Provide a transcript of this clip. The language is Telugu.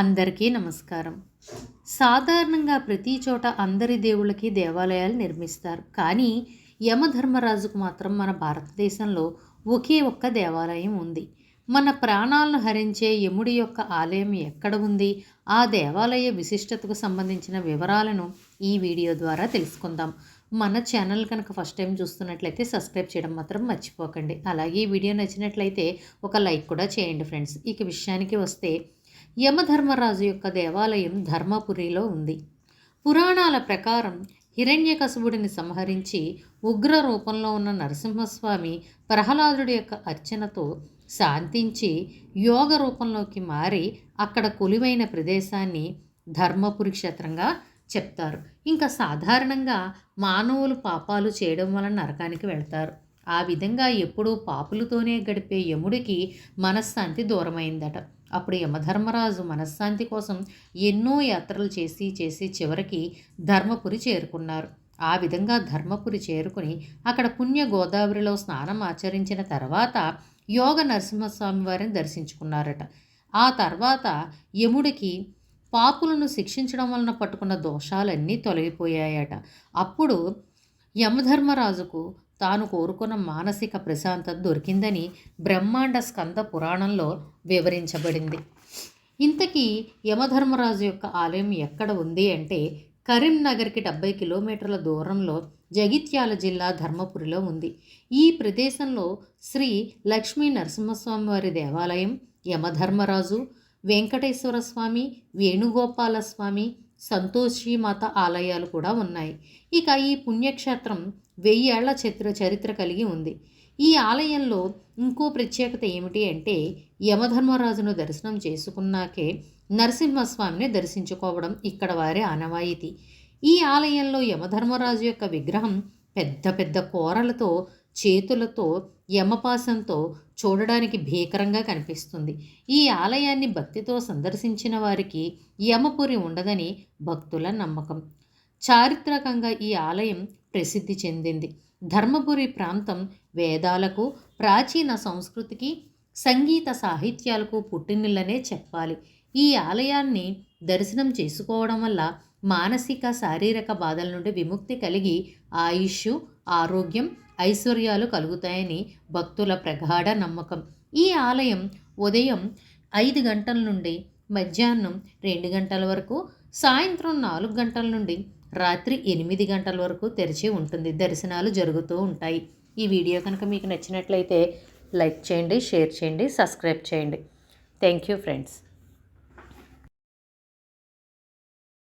అందరికీ నమస్కారం. సాధారణంగా ప్రతి చోట అందరి దేవుళ్ళకి దేవాలయాలు నిర్మిస్తారు. కానీ యమధర్మరాజుకు మాత్రం మన భారతదేశంలో ఒకే ఒక్క దేవాలయం ఉంది. మన ప్రాణాలను హరించే యముడి యొక్క ఆలయం ఎక్కడ ఉంది? ఆ దేవాలయ విశిష్టతకు సంబంధించిన వివరాలను ఈ వీడియో ద్వారా తెలుసుకుందాం. మన ఛానల్ కనుక ఫస్ట్ టైం చూస్తున్నట్లయితే సబ్స్క్రైబ్ చేయడం మాత్రం మర్చిపోకండి. అలాగే ఈ వీడియో నచ్చినట్లయితే ఒక లైక్ కూడా చేయండి ఫ్రెండ్స్. ఇక విషయానికి వస్తే యమధర్మరాజు యొక్క దేవాలయం ధర్మపురిలో ఉంది. పురాణాల ప్రకారం హిరణ్యకశువుడిని సంహరించి ఉగ్ర రూపంలో ఉన్న నరసింహస్వామి ప్రహ్లాదుడి యొక్క అర్చనతో శాంతించి యోగ రూపంలోకి మారి అక్కడ కొలువైన ప్రదేశాన్ని ధర్మపురి క్షేత్రంగా చెప్తారు. ఇంకా సాధారణంగా మానవులు పాపాలు చేయడం వలన నరకానికి వెళ్తారు. ఆ విధంగా ఎప్పుడూ పాపులతోనే గడిపే యముడికి మనశ్శాంతి దూరమైందట. అప్పుడు యమధర్మరాజు మనశ్శాంతి కోసం ఎన్నో యాత్రలు చేసి చేసి చివరికి ధర్మపురి చేరుకున్నారు. ఆ విధంగా ధర్మపురి చేరుకుని అక్కడ పుణ్య గోదావరిలో స్నానం ఆచరించిన తర్వాత యోగ నరసింహస్వామి వారిని దర్శించుకున్నారట. ఆ తర్వాత యముడికి పాపులను శిక్షించడం వలన పట్టుకున్న దోషాలన్నీ తొలగిపోయాయట. అప్పుడు యమధర్మరాజుకు తాను కోరుకున్న మానసిక ప్రశాంతత దొరికిందని బ్రహ్మాండ స్కంద పురాణంలో వివరించబడింది. ఇంతకీ యమధర్మరాజు యొక్క ఆలయం ఎక్కడ ఉంది అంటే కరీంనగర్కి డెబ్బై కిలోమీటర్ల దూరంలో జగిత్యాల జిల్లా ధర్మపురిలో ఉంది. ఈ ప్రదేశంలో శ్రీ లక్ష్మీ నరసింహస్వామి వారి దేవాలయం యమధర్మరాజు వెంకటేశ్వర స్వామి వేణుగోపాల స్వామి సంతోషి మాత ఆలయాలు కూడా ఉన్నాయి. ఇక ఈ పుణ్యక్షేత్రం వెయ్యేళ్ళ చరిత్ర చరిత్ర కలిగి ఉంది. ఈ ఆలయంలో ఇంకో ప్రత్యేకత ఏమిటి అంటే యమధర్మరాజును దర్శనం చేసుకున్నాకే నరసింహస్వామిని దర్శించుకోవడం ఇక్కడ వారి ఆనవాయితీ. ఈ ఆలయంలో యమధర్మరాజు యొక్క విగ్రహం పెద్ద పెద్ద కూరలతో చేతులతో యమపాసంతో చూడడానికి భీకరంగా కనిపిస్తుంది. ఈ ఆలయాన్ని భక్తితో సందర్శించిన వారికి యమపురి ఉండదని భక్తుల నమ్మకం. చారిత్రకంగా ఈ ఆలయం ప్రసిద్ధి చెందింది. ధర్మపురి ప్రాంతం వేదాలకు ప్రాచీన సంస్కృతికి సంగీత సాహిత్యాలకు పుట్టినిల్లనే చెప్పాలి. ఈ ఆలయాన్ని దర్శనం చేసుకోవడం వల్ల మానసిక శారీరక బాధల నుండి విముక్తి కలిగి ఆయుష్ ఆరోగ్యం ఐశ్వర్యాలు కలుగుతాయని భక్తుల ప్రగాఢ నమ్మకం. ఈ ఆలయం ఉదయం ఐదు గంటల నుండి మధ్యాహ్నం రెండు గంటల వరకు సాయంత్రం నాలుగు గంటల నుండి రాత్రి ఎనిమిది గంటల వరకు తెరిచి ఉంటుంది. దర్శనాలు జరుగుతూ ఉంటాయి. ఈ వీడియో కనుక మీకు నచ్చినట్లయితే లైక్ చేయండి షేర్ చేయండి సబ్స్క్రైబ్ చేయండి. Thank you friends.